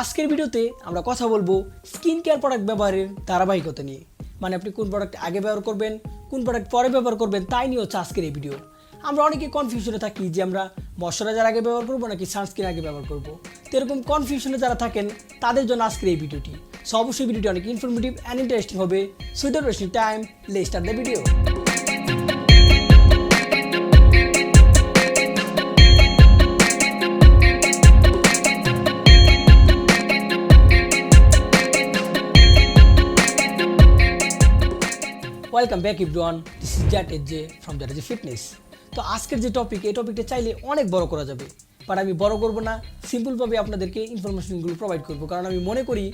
আজকের ভিডিওতে আমরা কথা বলব স্কিন কেয়ার প্রোডাক্ট ব্যবহারের ধারাবাহিকতা নিয়ে। মানে আপনি কোন প্রোডাক্ট আগে ব্যবহার করবেন, কোন প্রোডাক্ট পরে ব্যবহার করবেন, তাই নিয়ে হচ্ছে আজকের এই ভিডিও আমরা অনেকে কনফিউশনে থাকি যে আমরা ময়শ্চারাইজার আগে ব্যবহার করব নাকি সানস্ক্রিন আগে ব্যবহার করব। তো এরকম কনফিউশনে যারা থাকেন, তাদের জন্য আজকের এই ভিডিওটি সো অবশ্যই ভিডিওটি অনেক ইনফরমেটিভ অ্যান্ড ইন্টারেস্টিং হবে। সুইদার ওয়েস্টিং টাইম লে start the video welcome back everyone this is জ্যাট এজ জে ফ্রম জ্যাট এজ ফিটনেস তো আজকের যে টপিক এই টপিকটা চাইলে অনেক বড় করা যাবে বাট আমি বড় করব না। সিম্পলভাবে আপনাদেরকে ইনফরমেশনগুলো প্রোভাইড করব, কারণ আমি মনে করি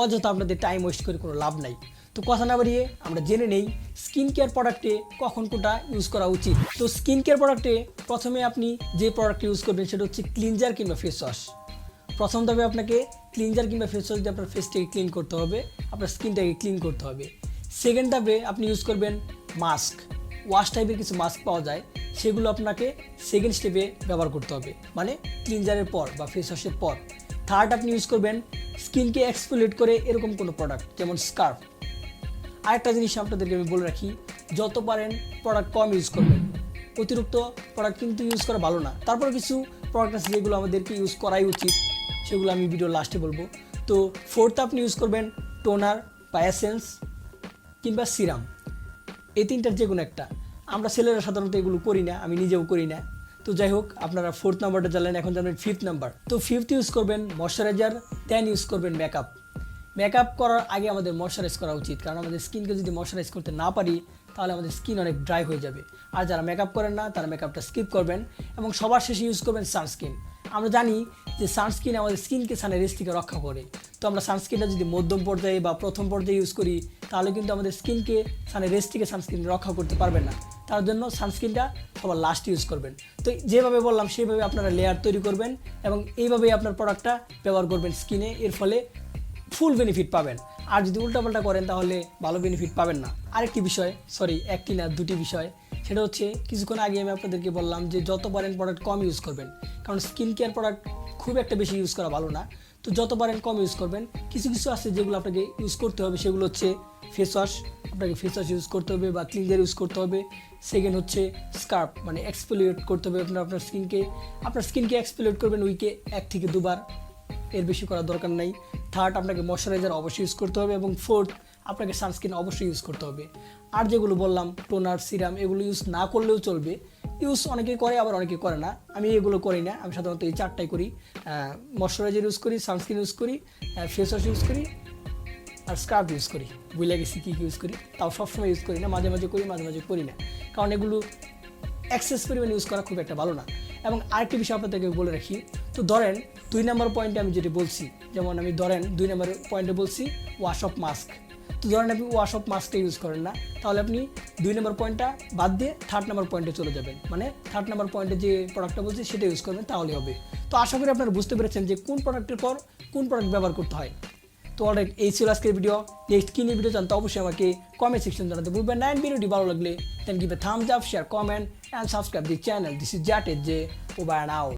অযথা আপনাদের টাইম ওয়েস্ট করে কোনো লাভ নাই। তো কথা না বাড়িয়ে আমরা জেনে নেই স্কিন কেয়ার প্রোডাক্টে কখন কোনটা ইউজ করা উচিত। তো স্কিন কেয়ার প্রোডাক্টে প্রথমে আপনি যে প্রোডাক্ট ইউজ করবেন, সেটা হচ্ছে ক্লিনজার কিংবা ফেস ওয়াশ প্রথম আপনাকে ক্লিনজার কিংবা ফেস ওয়াশ দিয়ে আপনার ফেসটাকে ক্লিন করতে হবে, আপনার স্কিনটাকে ক্লিন করতে হবে। সেকেন্ড ধাপে আপনি ইউজ করবেন মাস্ক ওয়াশ টাইপের কিছু মাস্ক পাওয়া যায়, সেগুলো আপনাকে সেকেন্ড স্টেপে ব্যবহার করতে হবে। মানে ক্লিনজারের পর বা ফেস ওয়াশের পর। থার্ড আপনি ইউজ করবেন স্কিনকে এক্সফোলিয়েট করে এরকম কোনো প্রোডাক্ট যেমন স্কার্ফ আরেকটা জিনিস আপনাদেরকে আমি বলে রাখি, যত পারেন প্রোডাক্ট কম ইউজ করবেন। অতিরিক্ত প্রোডাক্ট কিন্তু ইউজ করা ভালো না। তারপর কিছু প্রোডাক্ট আছে যেগুলো আমাদেরকে ইউজ করাই উচিত, সেগুলো আমি ভিডিও লাস্টে বলব। তো ফোর্থ আপনি ইউজ করবেন টোনার বা এসেন্স কিংবা সিরাম। এই তিনটার যে কোনো একটা। আমরা ছেলেরা সাধারণত এগুলো করি না, আমি নিজেও করি না। তো যাই হোক, আপনারা ফোর্থ নাম্বারটা জানলেন, এখন জানবেন ফিফথ নাম্বার তো ফিফথ ইউজ করবেন ময়শ্চারাইজার দেন ইউজ করবেন মেকআপ মেকআপ করার আগে আমাদের ময়শ্চারাইজ করা উচিত, কারণ আমাদের স্কিনকে যদি ময়শ্চারাইজ করতে না পারি, তাহলে আমাদের স্কিন অনেক ড্রাই হয়ে যাবে। আর যারা মেকআপ করেন না, তারা মেকআপটা স্কিপ করবেন এবং সবার শেষে ইউজ করবেন সানস্ক্রিন আমরা জানি যে সানস্ক্রিন আমাদের স্কিনকে সানের রেস থেকে রক্ষা করে। তো আমরা সানস্ক্রিনটা যদি মধ্যম পর্যায়ে বা প্রথম পর্যায়ে ইউজ করি, তাহলে কিন্তু আমাদের স্কিনকে সানের রেস থেকে সানস্ক্রিন রক্ষা করতে পারবে না। তার জন্য সানস্ক্রিনটা সবার লাস্ট ইউজ করবেন। তো যেভাবে বললাম, সেইভাবে আপনারা লেয়ার তৈরি করবেন এবং এইভাবেই আপনার প্রোডাক্টটা ব্যবহার করবেন স্কিনে এর ফলে ফুল বেনিফিট পাবেন। আর যদি উল্টাপাল্টা করেন, তাহলে ভালো বেনিফিট পাবেন না। আরেকটি বিষয় সরি একটি না, দুটি বিষয়, সেটা হচ্ছে, কিছুক্ষণ আগে আমি আপনাদেরকে বললাম যে যত পারেন প্রোডাক্ট কম ইউজ করবেন। কারণ স্কিন কেয়ার প্রোডাক্ট খুব একটা বেশি ইউজ করা ভালো না। তো যত পারেন কম ইউজ করবেন, কিছু কিছু আছে যেগুলো আপনাকে ইউজ করতে হবে, সেগুলো হচ্ছে ফেস ওয়াশ আপনাকে ফেস ওয়াশ ইউজ করতে হবে বা ক্লিনজার ইউজ করতে হবে। সেকেন্ড হচ্ছে স্কার্প মানে এক্সপোলিয়েট করতে হবে আপনার আপনার স্কিনকে আপনার স্কিনকে এক্সপোলিয়েট করবেন উইকে এক থেকে দুবার। এর বেশি করার দরকার নাই। থার্ড আপনাকে ময়শ্চারাইজার অবশ্যই ইউজ করতে হবে এবং ফোর্থ আপনাকে সানস্ক্রিন অবশ্যই ইউজ করতে হবে। আর যেগুলো বললাম টোনার সিরাম এগুলো ইউজ না করলেও চলবে। ইউজ অনেকে করে, আবার অনেকে করে না। আমি এগুলো করি না, আমি সাধারণত এই চারটাই করি। ময়শ্চারাইজার ইউজ করি সানস্ক্রিন ইউজ করি ফেস ওয়াশ ইউজ করি, আর স্ক্রাব ইউজ করি। বুঝলে গেছি কী ইউজ করি, তাও সবসময় ইউজ করি না, মাঝে মাঝে করি, মাঝে মাঝে করি না। কারণ এগুলো এক্সেস পরিমাণ ইউজ করা খুব একটা ভালো না। এবং আরেকটি বিষয় আপনাদেরকে বলে রাখি, তো ধরেন দুই নম্বর পয়েন্টে আমি যেটি বলছি, যেমন আমি ধরেন দুই নম্বর পয়েন্টে বলছি ওয়াশ অফ মাস্ক তো ধরেন আপনি ওয়াশ অফ মাস্কটা ইউজ করেন না, তাহলে আপনি দুই নম্বর পয়েন্টটা বাদ দিয়ে থার্ড নম্বর পয়েন্টে চলে যাবেন। মানে থার্ড নম্বর পয়েন্টে যে প্রোডাক্টটা বলছি সেটা ইউজ করবেন তাহলে হবে। তো আশা করি আপনারা বুঝতে পেরেছেন যে কোন প্রোডাক্টের পর কোন প্রোডাক্ট ব্যবহার করতে হয়। তো অলরেড এই ছিল আজকের ভিডিও নেক্সট কী নিয়ে ভিডিও জানতে অবশ্যই আমাকে কমেন্ট সেকশন জানাতে ভুলবেন না। ভিডিওটি ভালো লাগলে then give a thumbs up share comment and subscribe the channel this is জ্যাট এজ জে ওভার অ্যান্ড